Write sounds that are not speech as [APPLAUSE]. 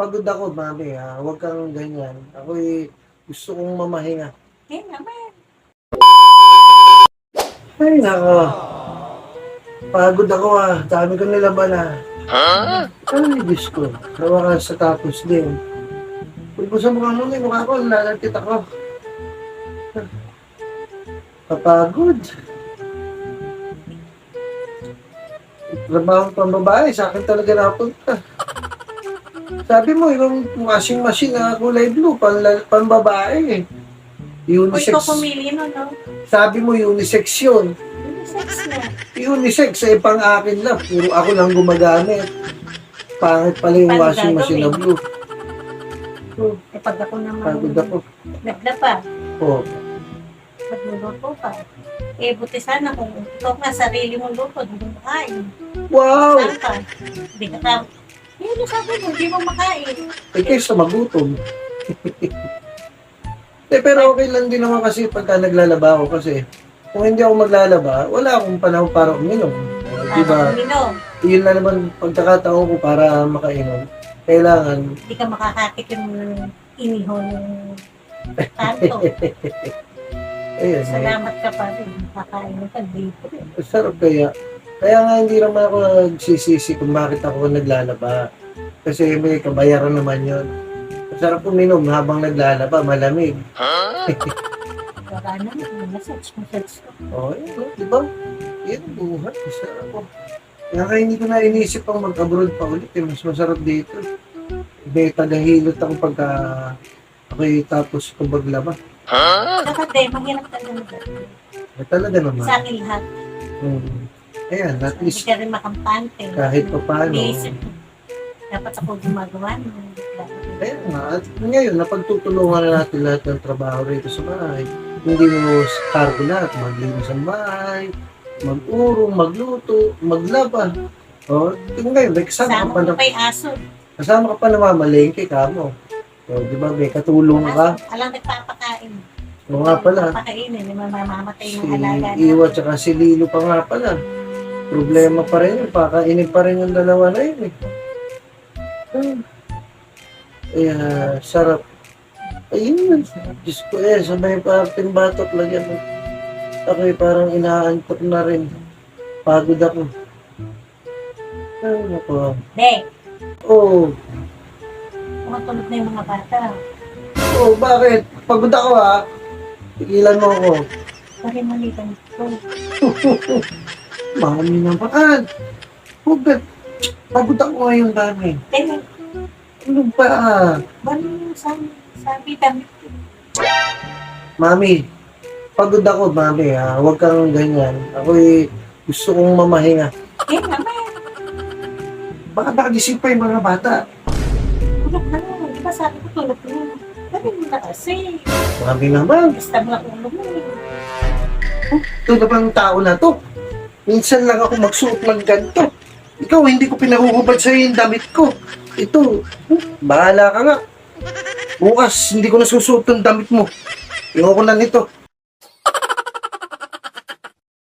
Pagod ako, mami, ha? Huwag kang ganyan. Ako gusto kong mamahinga. Eh naman. Ay, nako. Pagod ako, ha? Dami ko nilaban, ha? Ay, Diyos ko. Nawa ka sa tapos din. Pagod sa mukha mo, yung mukha ko, lalagkit ako. Kapagod. Trabaho pang babae, sa akin talaga napunta. Sabi mo, yung washing machine na kulay blue, pan, pan babae eh. Unisex. ikaw pumili no, no? Sabi mo, unisex yun. Sex na. Unisex, eh, pang akin lang. Puro ako lang gumagamit. Pangit pala yung Paano washing machine na blue. Oh, Eh pag ako naman pagod ako. nagla pa, Oh, magluluto pa. Eh buti sana kung ikaw nga sarili mong luto, hindi mo wow! Saan ka? Hindi ka ka. Hindi sabi mo, hindi mo makain. Eh, kaysa magutom. [LAUGHS] eh, pero okay lang din naman kasi pagka naglalaba ako kasi kung hindi ako maglalaba, wala akong panahon para uminom. Uh, di ba? Uminom. Yun na naman pagkakataon ko para makainom. Kailangan, Hindi ka makakatik yung iniho ng tanto. [LAUGHS] ayun, eh, Salamat ka pa rin. Kakain ka dito. sarap kaya. Kaya nga hindi naman ako nagsisisi kung bakit ako naglalaba. Kasi may kabayaran naman yun. Sarap uminom habang naglalaba, malamig. Wala naman. Message, message ko. Oh, yun, di ba? Yan ang buhay. Sarap ko. Kaya kaya hindi ko na inisip pang mag-abroad pa ulit. Eh. Mas masarap dito. May tagahilot ako pagka ako'y tapos kung maglaba. Saka de, mahirap talaga. Eh, talaga naman. Sa akin lahat. Hmm. Ayan, at Hindi least ka rin makampante. kahit pa paano. Mo. Dapat ako gumagawa ng Ayan nga. At ngayon, napagtutulungan na natin lahat ng trabaho rito sa bahay. Hindi mo cargo lahat. Maglinis ang bahay, mag-urong, magluto, maglaba. O, tingnan ngayon, may kasama ka pa na, yung aso. kasama ka pa na mamalengke ka mo. O, di ba, may katulong ka. Alam, nagpapakain. O nga pala, Papakainin, may mamamatay si ng alaga. Iwa tsaka si Lilo pa nga pala. Problema pa rin yun. Pakainin pa rin yung dalawa na yun eh. Hmm. Kaya, sarap. Ayun, Diyos ko eh, sa may parteng batok lagyan mo. Ako eh, parang inaantok na rin. Pagod ako. Ay, nako. De, Oh, tumatulog na yung mga bata. oh, bakit? Pagod ako ha. Tigilan mo ako. Pari malitan [LAUGHS] ko. Mami naman. Huwag Pagod ako ngayon dami. De, Ano ba? yung sabi, sabi damit ko. Mami, pagod ako, mami, ha? Huwag kang ganyan. Ako gusto kong mamahinga. Eh naman, Baka nagising pa yung mga bata. tulog na mo. Di ba sabi ko tulog na? Sabi mo na kasi. Mami naman, Basta lang ulo mo. eh. na bang tao na to? Minsan lang ako magsuot ng ganito. Ikaw, hindi ko pinahuhubad sa'yo yung damit ko. Ito, bahala ka nga. Bukas, hindi ko nasusuot yung damit mo. Iwan ko na nito.